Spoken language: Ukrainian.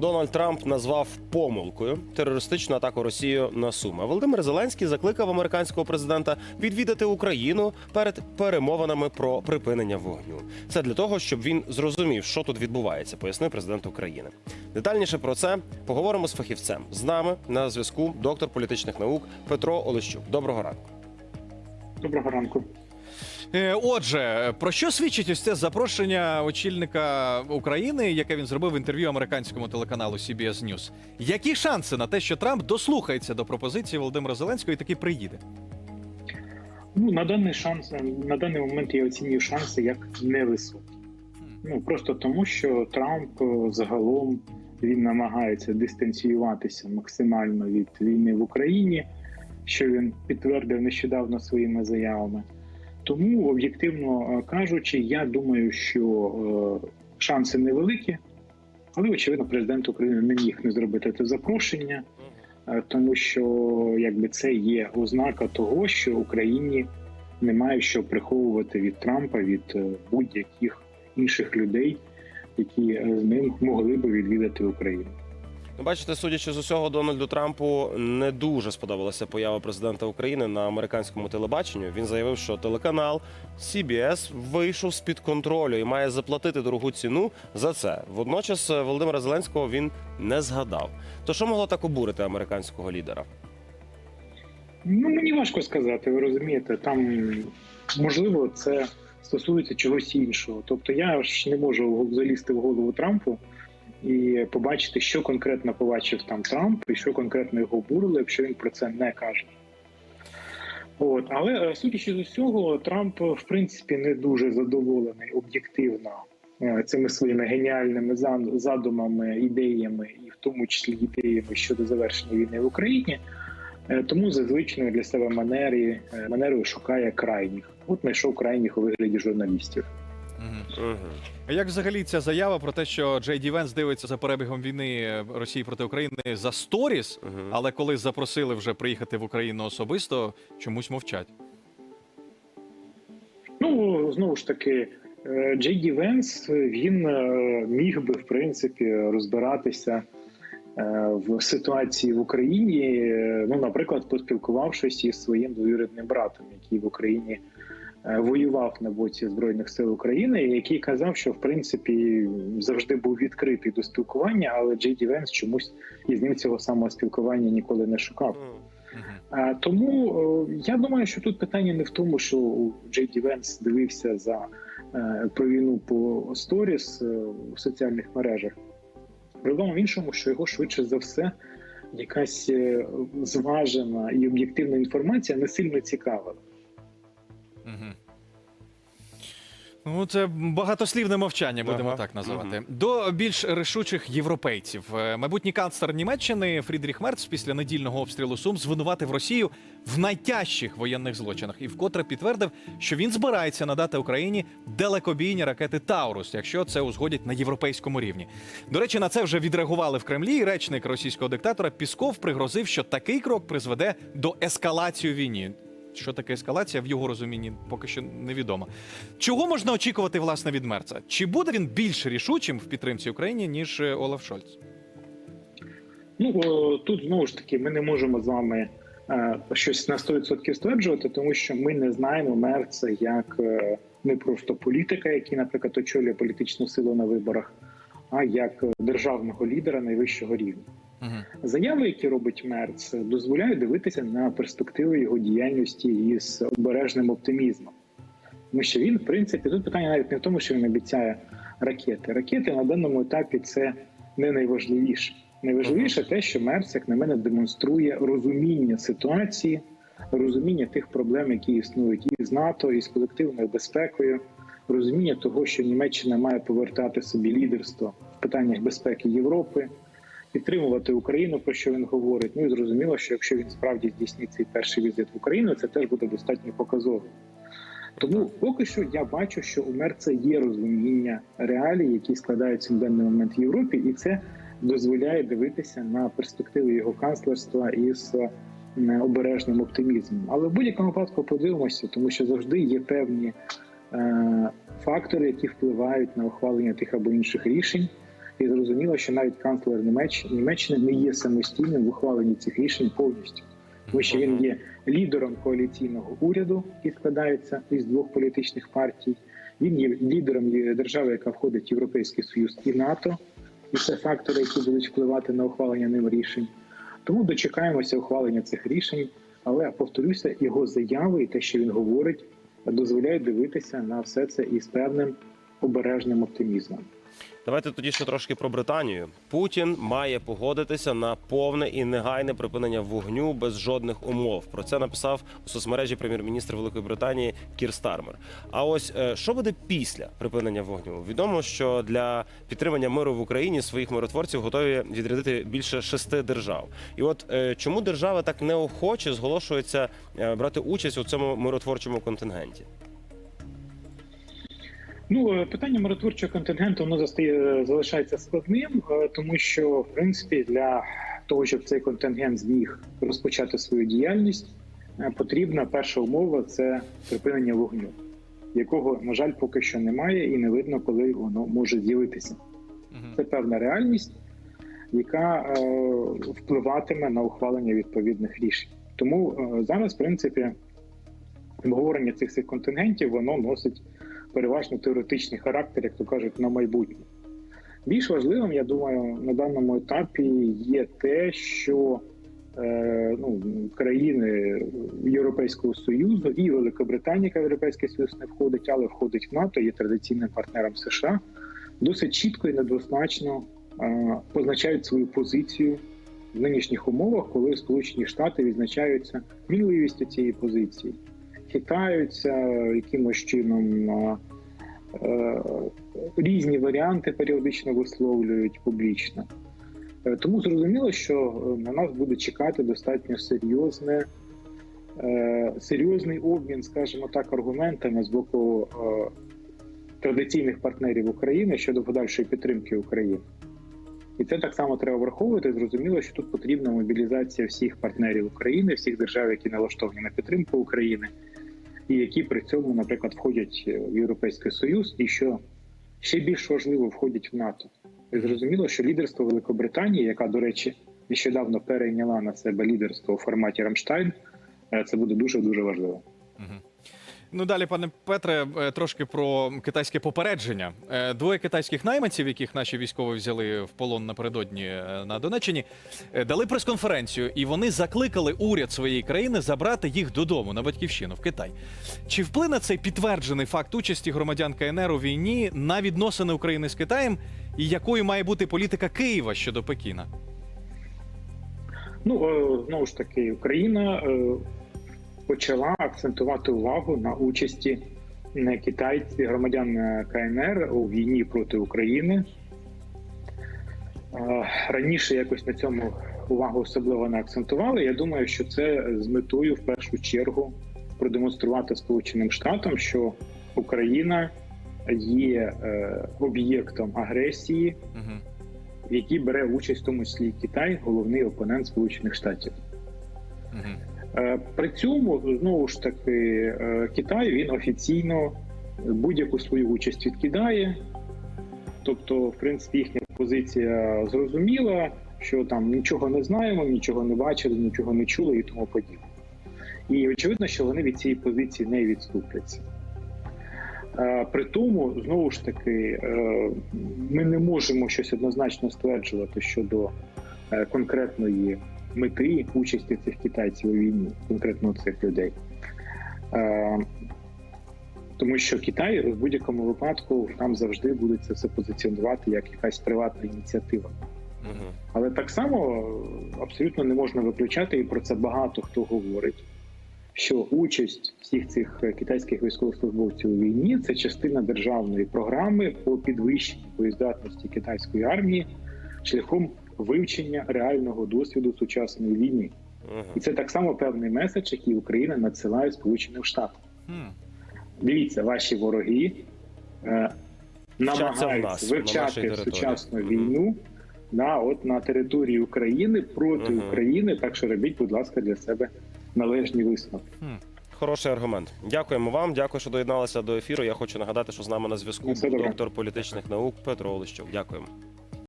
Дональд Трамп назвав помилкою терористичну атаку Росією на Суми. Володимир Зеленський закликав американського президента відвідати Україну перед перемовинами про припинення вогню. Це для того, щоб він зрозумів, що тут відбувається, пояснив президент України. Детальніше про це поговоримо з фахівцем. З нами на зв'язку доктор політичних наук Петро Олещук. Доброго ранку. Доброго ранку. Е, Отже, про що свідчить ось це запрошення очільника України, яке він зробив в інтерв'ю американському телеканалу CBS News? Які шанси на те, що Трамп дослухається до пропозиції Володимира Зеленського і таки приїде? Ну на даний шанс на даний момент я оцінюю шанси як невисокі. Ну просто тому, що Трамп е, загалом він намагається дистанціюватися максимально від війни в Україні, що він підтвердив нещодавно своїми заявами. Тому, об'єктивно е, кажучи, я думаю, що е, шанси невеликі, але очевидно, президент України не міг не зробити це запрошення. Е, тому що якби це є ознака того, що Україні немає що приховувати від Трампа від будь-яких інших людей, які з ним могли би відвідати Україну. Ну, Бачите, судячи з усього, Дональду Трампу не дуже сподобалася поява президента України на американському телебаченню. Він заявив, що телеканал CBS вийшов з під контролю і має заплатити дорогу ціну за це. Водночас е, Володимира Зеленського він не згадав. То що могло так обурити американського лідера? Ну мені важко сказати, ви розумієте, там можливо це стосується чогось іншого. Тобто я ж не можу залізти в голову Трампу і побачити, що конкретно побачив там Трамп і що конкретно його обурило, якщо він про це не каже. От, але е, судячи з усього, Трамп в принципі не дуже задоволений об'єктивно е, цими своїми геніальними задумами, ідеями, і в тому числі ідеями щодо завершення війни в Україні. Е, Тому за для себе манерою шукає крайніх. От знайшов крайніх у вигляді журналістів. А як взагалі ця заява про те, що Джей Ді Венс дивиться за перебігом війни Росії проти України за сторіс, Угу. але коли запросили вже приїхати в Україну особисто, чомусь мовчать? Ну знову ж таки, е, Джей Ді Венс він е, міг би в принципі розбиратися е, в ситуації в Україні. е, Ну, наприклад, поспілкувавшись із своїм двоюрідним братом, який в Україні е, воював на боці збройних сил України, який казав, що в принципі завжди був відкритий до спілкування, але Джей Ді Венс чомусь із ним цього самого спілкування ніколи не шукав. Тому е, я думаю, що тут питання не в тому, що Джей Ді Венс дивився за е, про війну по сторіс е, у соціальних мережах. Проблема в іншому, що його швидше за все якась е, зважена і об'єктивна інформація не сильно цікавила. Угу. Ну, це багатослівне мовчання, будемо Ага. так називати. До більш рішучих європейців. Е, Майбутній канцлер Німеччини Фрідріх Мерц після недільного обстрілу Сум звинуватив Росію в найтяжчих воєнних злочинах і вкотре підтвердив, що він збирається надати Україні далекобійні ракети Таурус, якщо це узгодять на європейському рівні. До речі, на це вже відреагували в Кремлі. і Речник російського диктатора Пісков пригрозив, що такий крок призведе до ескалації війні. Що таке ескалація в його розумінні поки що невідомо. Чого можна очікувати власне від Мерца? Чи буде він більш рішучим в підтримці України ніж е, Олаф Шольц? Ну тут знову ж таки ми не можемо з вами е, щось на 100% стверджувати, тому що ми не знаємо Мерца як е, не просто політика, який, наприклад, очолює політичну силу на виборах, а як державного лідера найвищого рівня. Заяви, які робить Мерц, дозволяють дивитися на перспективи його діяльності із обережним оптимізмом. Тому що він, в принципі, тут питання навіть не в тому, що він обіцяє ракети. Ракети на даному етапі це не найважливіше. Найважливіше те, що Мерц, як на мене, демонструє розуміння ситуації, розуміння тих проблем, які існують і з НАТО, і з колективною безпекою, розуміння того, що Німеччина має повертати собі лідерство в питаннях безпеки Європи підтримувати Україну, про що він говорить. Ну і зрозуміло, що якщо він справді здійснить цей перший візит в Україну, це теж буде достатньо показово. Тому поки що я бачу, що у Мерца є розуміння реалій, які складаються на даний момент в Європі, і це дозволяє дивитися на перспективи його канцлерства із е, обережним оптимізмом. Але в будь-якому випадку подивимося, тому що завжди є певні е, фактори, які впливають на ухвалення тих або інших рішень. І зрозуміло, що навіть канцлер Німеччини, Німеччини не є самостійним в ухваленні цих рішень повністю, тому що він є лідером коаліційного уряду, який складається із двох політичних партій. Він є лідером держави, яка входить в Європейський Союз і НАТО, і це фактори, які будуть впливати на ухвалення ним рішень. Тому дочекаємося ухвалення цих рішень. Але повторюся, його заяви і те, що він говорить, дозволяють дивитися на все це із певним обережним оптимізмом. Давайте тоді ще трошки про Британію. Путін має погодитися на повне і негайне припинення вогню без жодних умов. Про це написав у соцмережі прем'єр-міністр Великої Британії Кір Стармер. А ось е, що буде після припинення вогню? Відомо, що для підтримання миру в Україні своїх миротворців готові відрядити більше шести держав. І от е, чому держави так неохоче зголошуються е, брати участь у цьому миротворчому контингенті? Ну, е, питання миротворчого контингенту воно застає залишається складним, е, тому що в принципі для того, щоб цей контингент зміг розпочати свою діяльність, е, потрібна перша умова це припинення вогню, якого на жаль поки що немає, і не видно, коли воно може з'явитися. Це певна реальність, яка е, впливатиме на ухвалення відповідних рішень. Тому е, зараз, в принципі, обговорення цих всіх контингентів воно носить переважно теоретичний характер, як то кажуть, на майбутнє. Більш важливим, я думаю, на даному етапі є те, що е, ну, країни Європейського Союзу і Великобританія, яка в Європейський Союз не входить, але входить в НАТО, є традиційним партнером США, досить чітко і недвозначно е, позначають свою позицію в нинішніх умовах, коли Сполучені Штати відзначаються мінливістю цієї позиції, хитаються якимось чином. е, Різні варіанти періодично висловлюють публічно. Е, Тому зрозуміло, що е, на нас буде чекати достатньо серйозне, серйозний обмін, скажімо так, аргументами з боку традиційних партнерів України щодо подальшої підтримки України. І це так само треба враховувати. Зрозуміло, що тут потрібна мобілізація всіх партнерів України, всіх держав, які налаштовані на підтримку України, і які при цьому, наприклад, входять в Європейський Союз, і що ще більш важливо, входять в НАТО. І зрозуміло, що лідерство Великобританії, яка, до речі, нещодавно перейняла на себе лідерство у форматі Рамштайн, е, це буде дуже дуже важливо. Мгм. Ну далі, пане Петре, е, трошки про китайське попередження. Е, Двоє китайських найманців, яких наші військові взяли в полон напередодні е, на Донеччині, дали прес-конференцію, і вони закликали уряд своєї країни забрати їх додому на батьківщину в Китай. Чи вплине цей підтверджений факт участі громадян КНР у війні на відносини України з Китаєм? І якою має бути політика Києва щодо Пекіна? Ну знову ж таки, Україна почала акцентувати увагу на участі е, китайців громадян е, КНР у війні проти України. Е, Раніше якось на цьому увагу особливо не акцентували. Я думаю, що це з метою в першу чергу продемонструвати Сполученим Штатам, що Україна є е, об'єктом агресії в якій бере участь в тому числі і Китай, головний опонент Сполучених Штатів. Е, При цьому знову ж таки е, Китай він офіційно будь-яку свою участь відкидає. Тобто, в принципі, їхня позиція зрозуміла, що там нічого не знаємо, нічого не бачили, нічого не чули і тому подібне. І очевидно, що вони від цієї позиції не відступляться. Е, При тому, знову ж таки, ми не можемо щось однозначно стверджувати щодо конкретної мети участі цих китайців у війні, конкретно цих людей. Е, Тому що Китай в будь-якому випадку там завжди буде це все позиціонувати як якась приватна ініціатива. Угу. Але так само абсолютно не можна виключати, і про це багато хто говорить. Що участь всіх цих китайських військовослужбовців у війні це частина державної програми по підвищенню боєздатності китайської армії шляхом вивчення реального досвіду сучасної війни, і це так само певний меседж, який Україна надсилає Сполученим Штатам. Угу. Дивіться, ваші вороги е, в нас, намагаються на нашій вивчати території. сучасну війну да, от на території України проти Мгм. України. Так що робіть, будь ласка, для себе належні висновки. Хороший аргумент. Дякуємо вам. Дякую, що доєдналися до ефіру. Я хочу нагадати, що з нами на зв'язку був добре. доктор політичних наук Петро Олещук. Дякуємо.